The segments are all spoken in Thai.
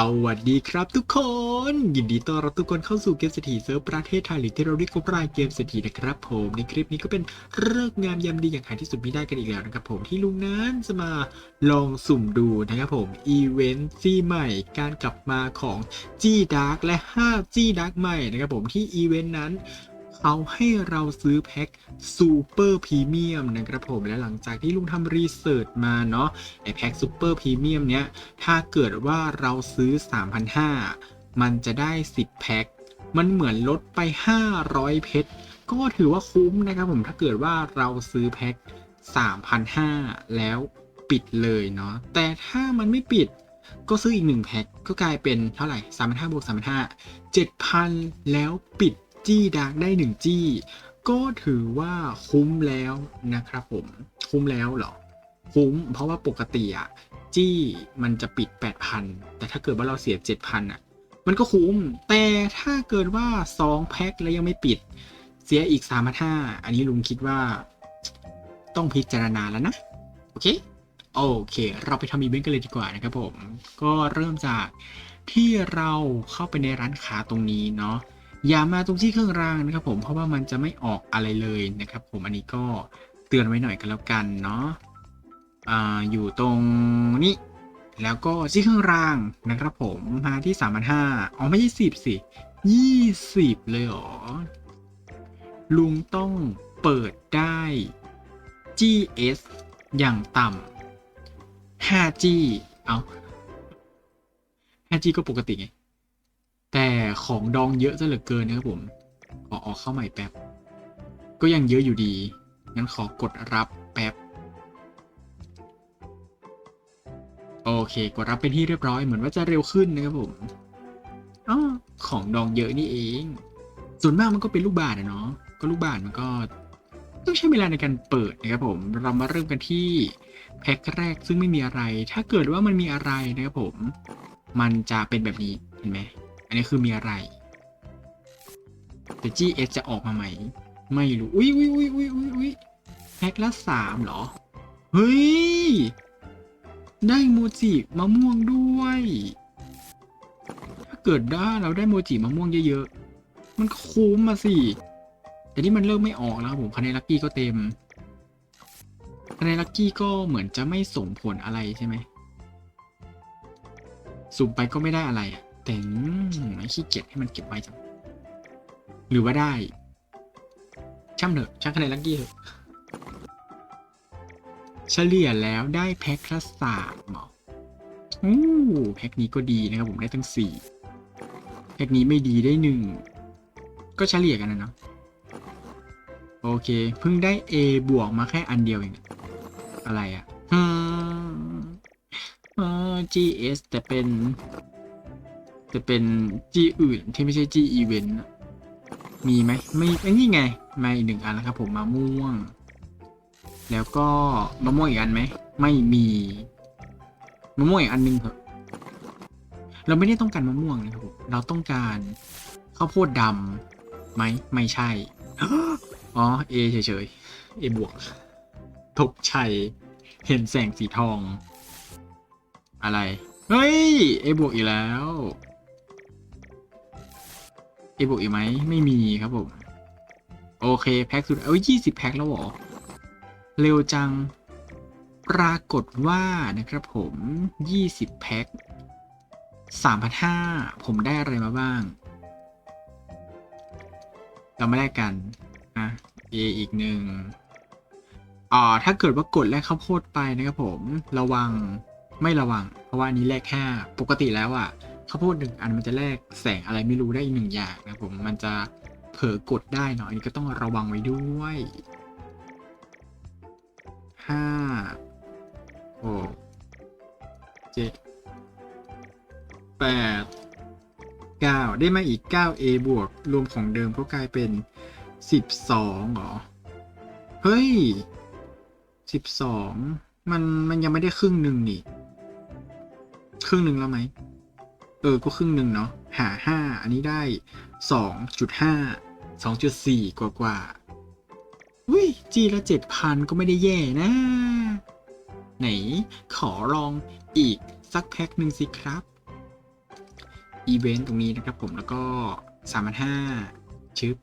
สวัสดีครับทุกคน ยินดีต้อนรับทุกคนเข้าสู่เกมเศรษฐีเซิร์ฟประเทศไทยหรือที่เราเรียกว่าเกมเศรษฐีนะครับผมในคลิปนี้ก็เป็นเลิกษ์งามยามดีอย่างหาที่สุดไม่ได้กันอีกแล้วนะครับผมที่ลุงนั้นจะมาลองสุ่มดูนะครับผมอีเวนต์ที่ใหม่การกลับมาของจีดาร์กและ5จีดาร์กใหม่นะครับผมที่อีเวนต์นั้น เขาให้เราซื้อแพ็คซูเปอร์พรีเมียมนะครับผมและหลังจากที่ลุงทำรีเสิร์ชมาเนาะไอแพ็คซูเปอร์พรีเมียมเนี้ยถ้าเกิดว่าเราซื้อ 3,500 มันจะได้ 10 แพ็คมันเหมือนลดไป 500 เพชรก็ถือว่าคุ้มนะครับผมถ้าเกิดว่าเราซื้อแพ็ค3,500 แล้วปิดเลยเนาะแต่ถ้ามันไม่ปิดก็ซื้ออีกหนึ่งแพ็คก็กลายเป็นเท่าไหร่3,500บวก3,500 7,000 แล้วปิด จี้ดาร์กได้หนึ่งจี้ ก็ถือว่าคุ้มแล้วนะครับผมคุ้มแล้วเหรอ คุ้ม เพราะว่าปกติอะจี้มันจะปิด 8,000 แต่ถ้าเกิดว่าเราเสีย 7,000อะมันก็คุ้ม แต่ถ้าเกิดว่า 2 แพ็คแล้วยังไม่ปิด เสียอีก3,500อันนี้ลุงคิดว่าต้องพิจารณาแล้วนะ โอเค โอเค เราไปทำอีเวนต์กันเลยดีกว่านะครับผม ก็เริ่มจากที่เราเข้าไปในร้านค้าตรงนี้เนาะ อย่ามาตรงที่เครื่องรางนะครับผมเพราะว่ามันจะไม่ออกอะไรเลยนะครับ ผมอันนี้ก็เตือนไว้หน่อยกันแล้วกันเนาะอ่าอยู่ตรงนี้แล้วก็ที่เครื่องรางนะครับผมมาที่สามพันห้าอ๋อไม่ใช่สิบสิยี่สิบเลยเหรอ ลุงต้องเปิดได้ GS อย่างต่ำ 5G เอา 5G ก็ปกติไง แต่ของดองเยอะซะเหลือเกินนะครับผมขอออกเข้าใหม่แป๊บ ก็ยังเยอะอยู่ดี งั้นขอกดรับแป๊บ โอเค กดรับเป็นที่เรียบร้อย เหมือนว่าจะเร็วขึ้นนะครับผมอ๋อของดองเยอะนี่เอง ส่วนมากมันก็เป็นลูกบาศก์อะเนาะ ก็ลูกบาศมันก็ต้องใช้เวลาในการเปิดนะครับผม เรามาเริ่มกันที่แพ็คแรกซึ่งไม่มีอะไร ถ้าเกิดว่ามันมีอะไรนะครับผม มันจะเป็นแบบนี้ เห็นไหม อันนี้คือมีอะไรแต่ GS จะออกมาไหม ไม่รู้ อุ้ยอุ้ยอุ้ยอุ้ยอุ้ยอุ้ยแพ็คละสามเหรอ เฮ้ย ได้โมจิมะม่วงด้วย ถ้าเกิดได้เราได้โมจิมะม่วงเยอะๆ มันคุ้มมาสิ แต่นี่มันเริ่มไม่ออกแล้วผมคะแนนลัคกี้ก็เต็มคะแนนลัคกี้ก็เหมือนจะไม่ส่งผลอะไรใช่ไหมสุ่มไปก็ไม่ได้อะไรอะ แต่อืมขี้เกียจให้มันเก็บไว้จังหรือว่าได้ ช่างเถอะช่างคะแนนลัคกี้เถอะเฉลี่ยแล้วได้แพ็คละสามหรออู้แพ็คนี้ก็ดีนะครับผมได้ทั้งสี่แพ็คนี้ไม่ดีได้หนึ่งก็เฉลี่ยกันนะเนาะโอเคเพิ่งได้ A บวกมาแค่อันเดียวเองอะไรอะ่ะ GS แต่เป็น จะเป็น G อื่นที่ไม่ใช่ G event อะมีไหมไม่ไอ้นี่ไงมาอีกหนึ่งอันแล้วครับผมมาม่วง แล้วก็มะม่วงอีกอันไหมไม่มีมะม่วงอีกอันหนึงเถอะเราไม่ได้ต้องการมะม่วงนะครับผมเราต้องการข้าวโพดดำไหมไม่ใช่ อ๋อ A เฉยๆ A บวกตกชัยเห็นแสงสีทอง อะไร เฮ้ย A บวกอีกแล้ว A บวกอีกไหมไม่มีครับผม โอเค แพ็คสุดเอ้ยยี่สิบแพ็คแล้วหรอ เร็วจัง ปรากฏว่านะครับผม20แพ็ค3,500ผมได้อะไรมาบ้าง เรามาแลกกันอะ A อีกหนึ่งอ่าถ้าเกิดว่ากดแลกข้าวโพดไปนะครับผม ระวังไม่ระวัง เพราะว่านนี้แลกแค่ปกติแล้วอะ่ะ ข้าวโพดหนึ่งอันมันจะแลกแสงอะไรไม่รู้ได้อีกหนึ่งอย่างนะผมมันจะเผลอกดได้เนาะอันนี้ก็ต้องระวังไว้ด้วยห้าหกเจ็ดแปดเก้าได้มาอีก 9A บวกรวมของเดิมก็กลายเป็น12เหรอ เฮ้ย12มันมันยังไม่ได้ครึ่งหนึ่งนี่ ครึ่งหนึ่งแล้วไหม เออ ก็ครึ่งหนึ่งเนาะ หา 5 อันนี้ได้ 2.5 2.4 กว่ากว่าๆอุ้ยจีละเจ็ดพันก็ไม่ได้แย่นะ ไหน ขอลองอีกสักแพ็คหนึ่งสิครับ อีเวนต์ตรงนี้นะครับผมแล้วก็สามพันห้าชึบ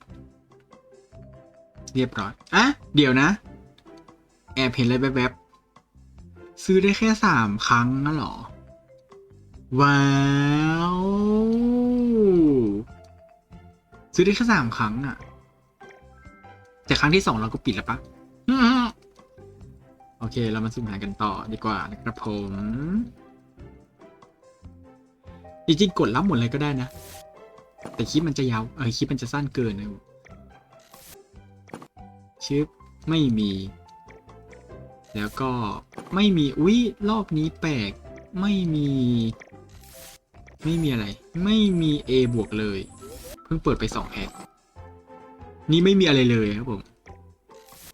เรียบร้อย อะ เดี๋ยวนะ แอบเห็นอะไรแวบๆซื้อได้แค่สามครั้งนะหรอ ว้า ซื้อได้แค่สามครั้งอะแต่ครั้งที่สองเราก็ปิดแล้วปะโอเค เรามาสุ่มหากันต่อดีกว่านะครับผม จริงๆ กดรับหมดเลยก็ได้นะ แต่คลิปมันจะยาว เออคลิปมันจะสั้นเกินนะชึบไม่มี แล้วก็ไม่มี อุ๊ยรอบนี้แปลก ไม่มี ไม่มีอะไร ไม่มี A บวกเลย พิ่งเปิดไปสองแอคนี่ไม่มีอะไรเลยครับผม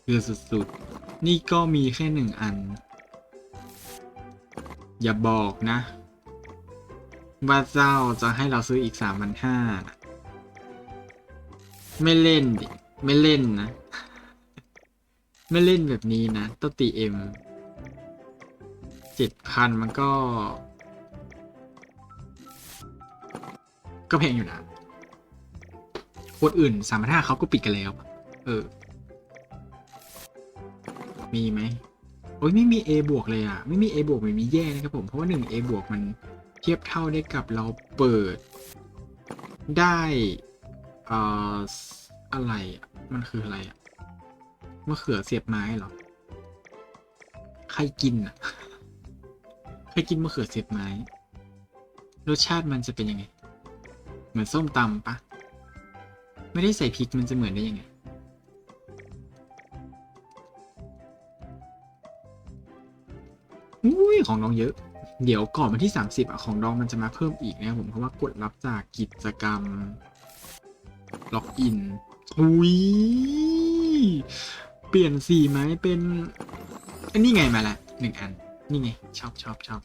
คือสุดๆ นี่ก็มีแค่หนึ่งอัน อย่าบอกนะว่าเจ้าจะให้เราซื้ออีกสามพันห้าไม่เล่นดิ ไม่เล่นนะ ไม่เล่นแบบนี้นะต้อตีเอ็มเจ็ดพันมันก็ ก็แพงอยู่นะ คนอื่นสามพันห้าเขาก็ปิดกันแล้ว เออ มีไหมโอ้ยไม่มี A บวกเลยอะ ไม่มี A บวกไม่มีแย่นะครับผม เพราะว่าหนึ่ง A บวกมันเทียบเท่าได้กับเราเปิดได้เอ่ออะไรมันคืออะไรอะมะเขือเสียบไม้เหรอ ใครกินอะ ใครกินมะเขือเสียบไม้ รสชาติมันจะเป็นยังไง เหมือนส้มตำปะ ไม่ได้ใส่พริกมันจะเหมือนได้ยังไง อุ้ยของน้องเยอะ เดี๋ยวก่อนวันที่ 30อะของน้องมันจะมาเพิ่มอีกนะผมเพราะว่ากดรับจากกิจกรรม ล็อกอิน อุ้ย เปลี่ยนสีไหมเป็นอันนี้ไงมาละหนึ่งอัน นี่ไง ชอบชอบชอบ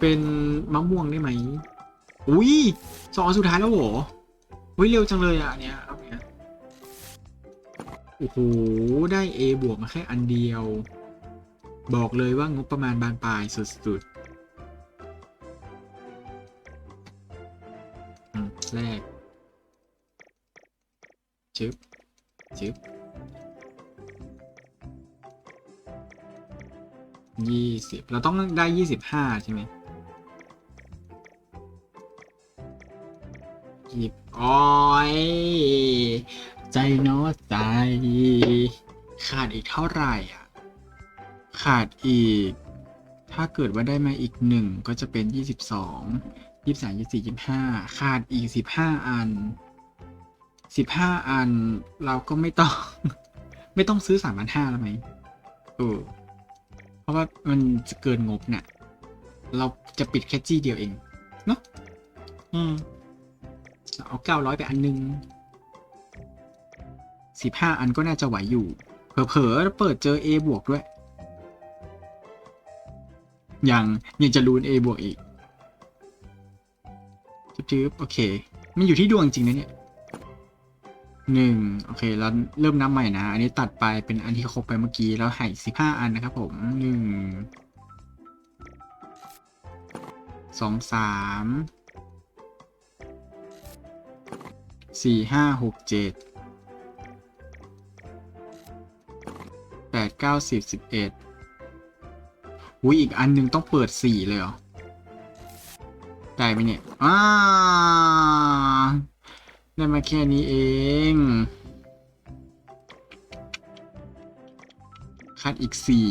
เป็นมะม่วงได้ไหม อุ้ยสองสุดท้ายแล้วเหรอ อุ้ยเร็วจังเลยอะอันเนี้ยเอาเนี้ยโอ้โห ได้ A บวกมาแค่อันเดียว บอกเลยว่างบประมาณบานปลายสุดๆอืมแรกชึบชึบยี่สิบเราต้องได้ยี่สิบห้าใช่ไหม หยิบอ้อย ใจเนาะใจ ขาดอีกเท่าไหร่อะ ขาดอีก ถ้าเกิดว่าได้มาอีกหนึ่งก็จะเป็นยี่สิบสองยี่สามยี่สี่ยี่ห้าขาดอีกสิบห้าอันสิบห้าอันเราก็ไม่ต้อง ไม่ต้องซื้อสามพันห้าแล้วไหมเออเพราะว่ามันจะเกินงบเนี่ยเราจะปิดแค่จี้เดียวเอง เนาะอืม เอาเก้าร้อยไปอันหนึงสิบห้าอันก็น่าจะไหวอยู่ เผลอๆเปิดเจอ A บวกด้วย ยังยังจะรูน A บวกอีกจึ๊บๆโอเค มันอยู่ที่ดวงจริงนะเนี่ยหนึ่งโอเคแล้วเริ่มนับใหม่นะ อันนี้ตัดไปเป็นอันที่ครบไปเมื่อกี้ แล้วให้สิบห้าอันนะครับผมหนึ่งสองสาม สี่ห้าหกเจ็ดแปดเก้าสิบสิบเอ็ดอุ้ยอีกอันหนึ่งต้องเปิดสี่เลยเหรอ ได้ไหมเนี่ยอ่าได้มาแค่นี้เอง คัดอีกสี่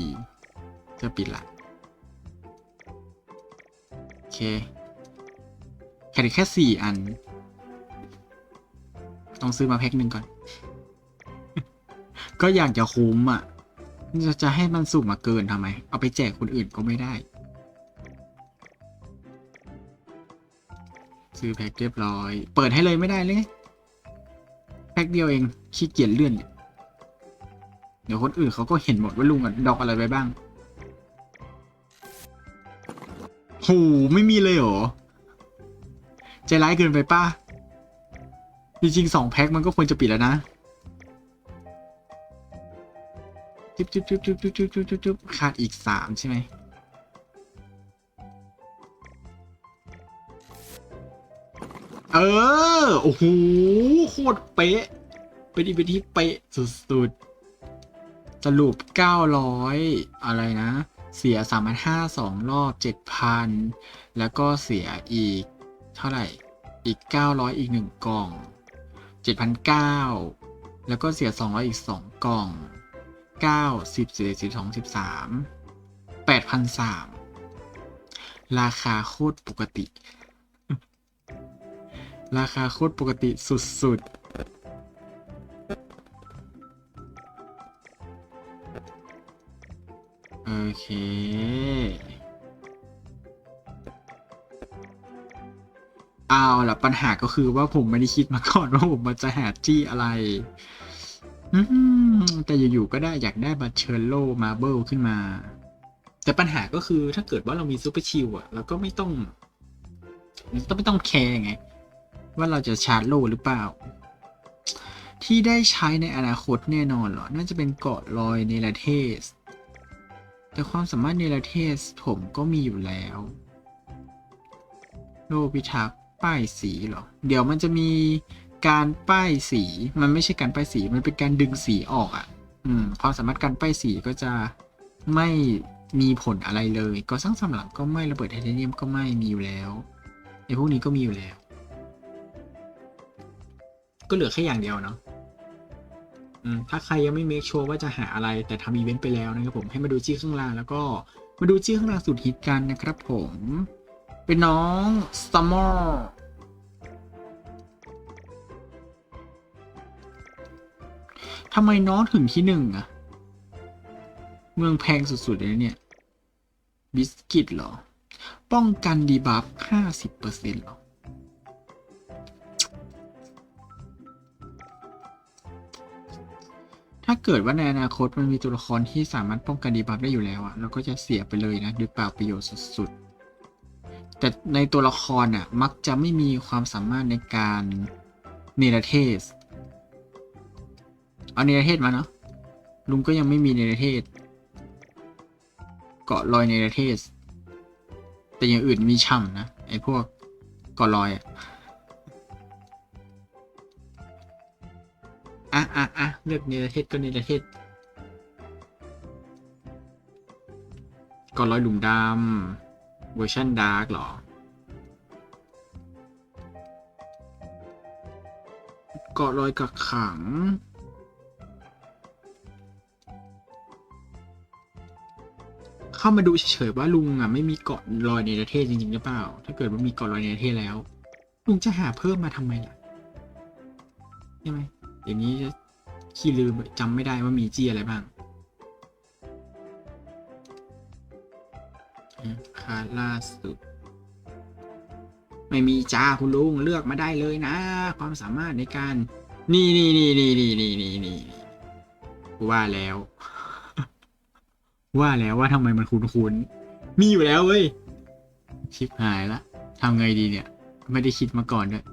จะปิดละโอเคแค่แค่สี่อัน ต้องซื้อมาแพ็คหนึ่งก่อน ก็อยากจะคุ้มอะ จะจะให้มันสุ่มมาเกินทำไม เอาไปแจกคนอื่นก็ไม่ได้ ซื้อแพ็คเรียบร้อย เปิดให้เลยไม่ได้เลย แพ็คเดียวเองขี้เกียจเลื่อนเนี่ยเดี๋ยวคนอื่นเขาก็เห็นหมดว่าลุงอะดอกอะไรไปบ้างโหไม่มีเลยเหรอ ใจร้ายเกินไปป้า จริงๆสองแพ็คมันก็ควรจะปิดแล้วนะจุ๊บจุ๊บจุ๊บจุ๊บจุ๊บจุ๊บจุ๊บจุ๊บจุ๊บขาดอีกสามใช่ไหมเออ โอ้โห โคตรเป๊ะ เป็นอีเวนท์ที่เป๊ะสุดๆ สรุป 900 อะไรนะ เสีย 3,500สองรอบ 7,000 แล้วก็เสียอีกเท่าไหร่ อีก 900 อีก 1 กล่อง 7,900 แล้วก็เสีย 200 อีก 2 กล่อง 9 10 11 12 13 8,300 ราคาโคตรปกติ ราคาโคตรปกติสุดๆโอเค เอาล่ะปัญหาก็คือว่าผมไม่ได้คิดมาก่อนว่าผมมันจะหาจี้อะไรแต่อยู่ๆก็ได้อยากได้บัตเชอร์โลมาเบิลขึ้นมา แต่ปัญหาก็คือถ้าเกิดว่าเรามีซูเปอร์ชิลอะเราก็ไม่ต้องต้องไม่ต้องแคร์ไง ว่าเราจะชาร์จโลหรือเปล่า ที่ได้ใช้ในอนาคตแน่นอนเหรอ น่าจะเป็นเกาะลอยเนลเทส แต่ความสามารถเนลเทสผมก็มีอยู่แล้ว โลพิทักษ์ ป้ายสีหรอ เดี๋ยวมันจะมีการป้ายสี มันไม่ใช่การป้ายสี มันเป็นการดึงสีออกอะ่ะ อืม ความสามารถการป้ายสีก็จะไม่มีผลอะไรเลย ก็สร้างสำหลังก็ไม่ระเบิดไทเทเนียมก็ไม่มีอยู่แล้วไอ้พวกนี้ก็มีอยู่แล้ว ก็เหลือแค่อย่างเดียวเนาะอืมถ้าใครยังไม่เมคชัวร์ว่าจะหาอะไรแต่ทำอีเวนต์ไปแล้วนะครับผมให้มาดูชื่อข้างล่างแล้วก็มาดูชื่อข้างล่างสุดฮิตกันนะครับผม เป็นน้องซัมเมอร์ทำไมน้องถึงที่หนึ่งอะเมืองแพงสุด ๆ เลยเนี่ย บิสกิตเหรอ ป้องกันดีบัฟห้าสิบเปอร์เซ็นต์หรอ ถ้าเกิดว่าในอนาคตมันมีตัวละครที่สามารถป้องกันดีบัฟได้อยู่แล้วอะเราก็จะเสียไปเลยนะด้วยเปล่าประโยชน์สุด ๆ แต่ในตัวละครอะมักจะไม่มีความสามารถในการเนรเทศ เอาเนรเทศมาเนาะลุงก็ยังไม่มีเนรเทศ เกาะลอยเนรเทศ แต่อย่างอื่นมีช่ำนะ ไอ้พวกเกาะลอยอะอะอะอะเลือกเนรเทศก็เนรเทศเกาะลอยหลุมดำ เวอร์ชันดาร์กหรอ เกาะลอยกักขัง เข้ามาดูเฉยๆว่าลุงอะไม่มีเกาะลอยในประเทศจริงๆหรือเปล่า ถ้าเกิดว่ามีเกาะลอยในประเทศแล้ว ลุงจะหาเพิ่มมาทำไมล่ะใช่ไหมเดี๋ยวนี้จะขี้ลืมจำไม่ได้ว่ามีจี้อะไรบ้าง ล่าสุด ไม่มีจ้าคุณลุงเลือกมาได้เลยนะ ความสามารถในการ นี่นี่นี่นี่นี่นี่นี่นี่ว่าแล้ว ว่าแล้วว่าทำไมมันคุ้นๆมีอยู่แล้วเว้ยชิบหายละทำไงดีเนี่ย ไม่ได้คิดมาก่อนด้วย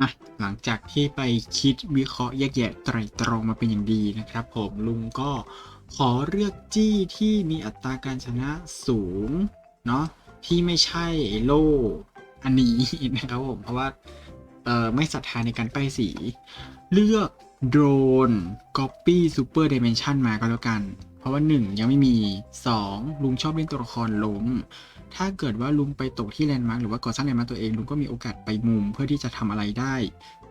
อะหลังจากที่ไปคิดวิเคราะห์แยกแยะไตรตรองมาเป็นอย่างดีนะครับ ผมลุงก็ ขอเลือกจี้ที่มีอัตราการชนะสูงเนาะที่ไม่ใช่โลอันนี้นะครับผม เพราะว่าเออไม่ศรัทธาในการป้ายสี เลือกโดรน Copy Super Dimension มาก็แล้วกัน เพราะว่า 1 ยังไม่มี 2 ลุงชอบเล่นตัวละครล้ม ถ้าเกิดว่าลุงไปตกที่แลนด์มาร์กหรือว่าก่อสร้างแลนด์มาร์กตัวเอง ลุงก็มีโอกาสไปมุมเพื่อที่จะทำอะไรได้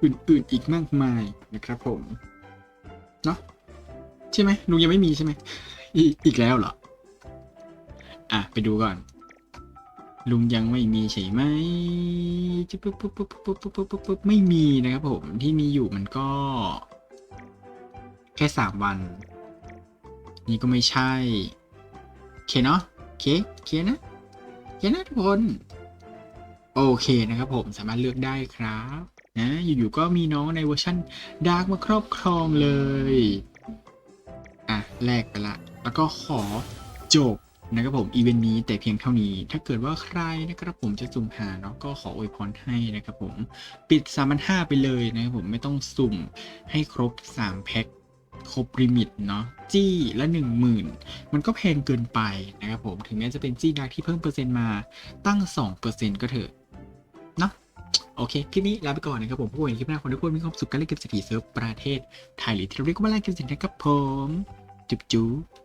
อื่นๆอีกมากมายนะครับผม เนาะ ใช่ไหมลุงยังไม่มีใช่ไหมอีกแล้วเหรอ อะ ไปดูก่อน ลุงยังไม่มีใช่ไหมจุ๊บปุ๊บปุ๊บปุ๊บปุ๊บปุ๊บปุ๊บปุ๊บไม่มีนะครับผมที่มีอยู่มันก็ แค่สามวัน นี่ก็ไม่ใช่โอเคเนาะโอเคโอเคนะโอเคนะทุกคนโอเคนะครับผมสามารถเลือกได้ครับนะอยู่ๆก็มีน้องในเวอร์ชั่นดาร์กมาครอบครองเลย อะแลกไปละ แล้วก็ขอจบนะครับผมอีเวนต์นี้แต่เพียงเท่านี้ ถ้าเกิดว่าใครนะครับผมจะสุ่มหาเนาะก็ขออวยพรให้นะครับผมปิด3ามพันห้าไปเลยนะครับผมไม่ต้องสุ่มให้ครบ 3 แพ็คครบลิมิตเนาะจี้ละ 1 0,000 มันก็แพงเกินไปนะครับผมถึงแม้จะเป็นจี้ดักที่เพิ่มเปอร์เซ็นต์มาตั้ง 2%ก็เถอะเนาะ โอเค คลิปนี้ลาไปก่อนนะครับผมพวกเราคลิปหน้าคนทุกคนมีความสุขกันเล่นเกมเศรษฐีเซิร์ฟประเทศไทยหรือที่เราเรียกว่าเล่นเกมเศรษฐีนะครับผม จุ๊บจุ๊บ